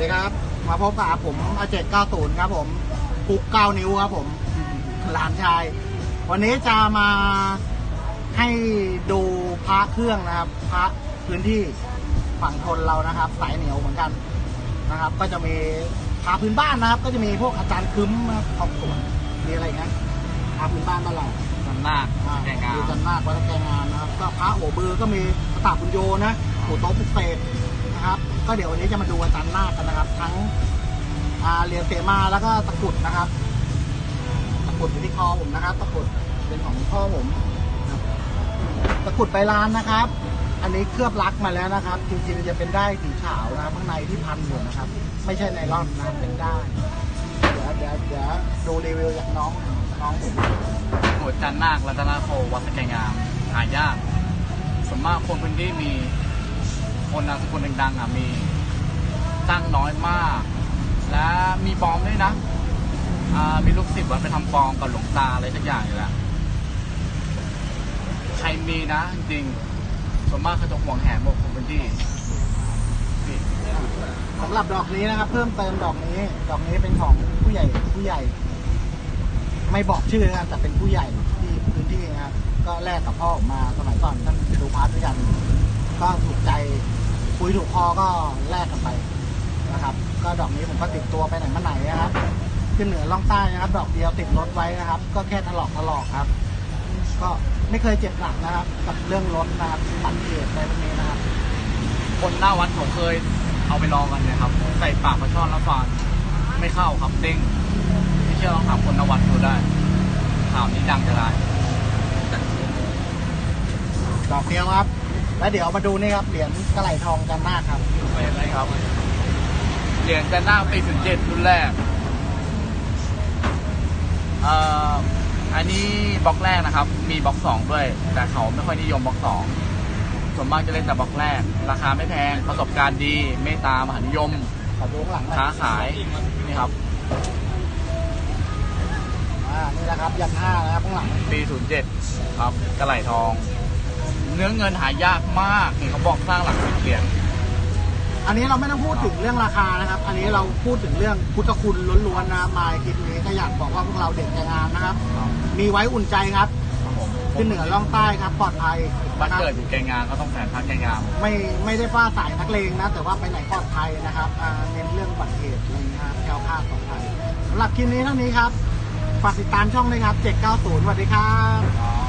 ดีครับมาพบกับผมอาเจก90ครับผมปุก9นิ้วครับผมหลานชาย วันนี้จะมาให้ดูพระเครื่องนะครับ พระพื้นที่ฝั่งทนเรานะครับ สายเหนียวเหมือนกันนะครับ ก็จะมีพระพื้นบ้านนะครับ ก็จะมีพวกอาจารย์คึ้มนะครับของสวนมีอะไรอย่างเงี้ยพระพื้นบ้านบ้านเราจำหน้าคอ่าแก่งามมีจันนาควัดตะแกรงามนะครับ ก็พระหัวบือก็มีพระตาบุญโยนะหัวโต๊ะปุกเสก นะครับ ก็เดี๋ยววันนี้จะมาดูอาจารย์นาคกันนะครับ ทั้งเหรียญเสมาแล้วก็ตะกุดนะครับ ตะกุดอยู่ที่คอผมนะครับ ตะกุดเป็นของพ่อผมตะกุดใบลานนะครับ อันนี้เคลือบลักมาแล้วนะครับ จริงๆจะเป็นได้สีขาวนะครับข้างในที่พันอยู่นะครับ ไม่ใช่ไนล่อนนะเป็นได้ เดี๋ยวเดี๋ยวเดี๋ยวดูรีวิวจากน้องน้องผมโหดจันนาครัตนโควัดสแกงามหายากส่วนมากคนพื้นที่มี คนนามสกุลดังๆอะมีจ้างน้อยมาก และมีปลอมด้วยนะอ่ามีลูกศิษย์วัดไปทำปลอมกับหลวงตาอะไรสักอย่างอยู่แล้วใครมีนะจริงส่วนมากเขาจะห่วงแหนหมดคนพื้นที่สำหรับดอกนี้นะครับ เพิ่มเติมดอกนี้ ดอกนี้เป็นของผู้ใหญ่ผู้ใหญ่ ไม่บอกชื่อนะแต่เป็นผู้ใหญ่ที่พื้นที่นะครับก็แลกกับพ่อผมมาสมัยก่อนท่านดูพาร์ทด้วยกันก็ถูกใจ คุยถูกคอก็แลกกันไปนะครับ ก็ดอกนี้ผมก็ติดตัวไปไหนมาไหนนะครับขึ้นเหนือล่องใต้นะครับ ดอกเดียวติดรถไว้นะครับ ก็แค่ถลอกถลอกครับ ก็ไม่เคยเจ็บหนักนะครับ กับเรื่องรถนะครับปัดเกียร์อะไรพวกนี้นะครับ คนหน้าวัดเขาเคยเอาไปลองกันเนี่ยครับ ใส่ปากปลาช่อนแล้วฟันไม่เข้าครับเด้งไม่เชื่อลองถามคนหน้าวัดดูได้ข่าวนี้ดังจะได้ดอกเดียวครับ แล้วเดี๋ยวมาดูนี่ครับเหรียญกระไหลทองกันนาคครับเป็นอะไรครับ เหรียญจันนาปีศูนย์เจ็ดรุ่นแรกเอ่ออันนี้บล็อกแรกนะครับ มีบล็อกสองด้วย แต่เขาไม่ค่อยนิยมบล็อกสองส่วนมากจะเล่นแต่บล็อกแรก ราคาไม่แพงประสบการณ์ดีเมตตามหานิยมขอดูข้างหลังหน่อยค้าขายนี่ครับอ่านี่นะครับยันห้านะครับข้างหลังปี07ครับกระไหลทอง เนื้อเงินหายากมากนี่เขาบอกสร้างหลักสิบเหรียญ อันนี้เราไม่ต้องพูดถึงเรื่องราคานะครับ อันนี้เราพูดถึงเรื่องพุทธคุณล้วนๆนะมาคลิปนี้ก็อยากบอกว่าพวกเราเด็กแต่งานนะครับ มีไว้อุ่นใจครับครับผมขึ้นเหนือล่องใต้ครับปลอดภัยบ้านนะครับ เกิดอยู่แกงงานก็ต้องแผนพักแกงงาม ไม่ไม่ได้ว่าสายนักเลงนะ แต่ว่าไปไหนปลอดภัยนะครับอ่าเน้นเรื่องอุบัติเหตุอะไรอย่างเงี้ยครับแคล้วคลาดปลอดภัยสำหรับคลิปนี้เท่านี้ครับฝากติดตามช่องด้วยครับ 790สวัสดีครับ ครับ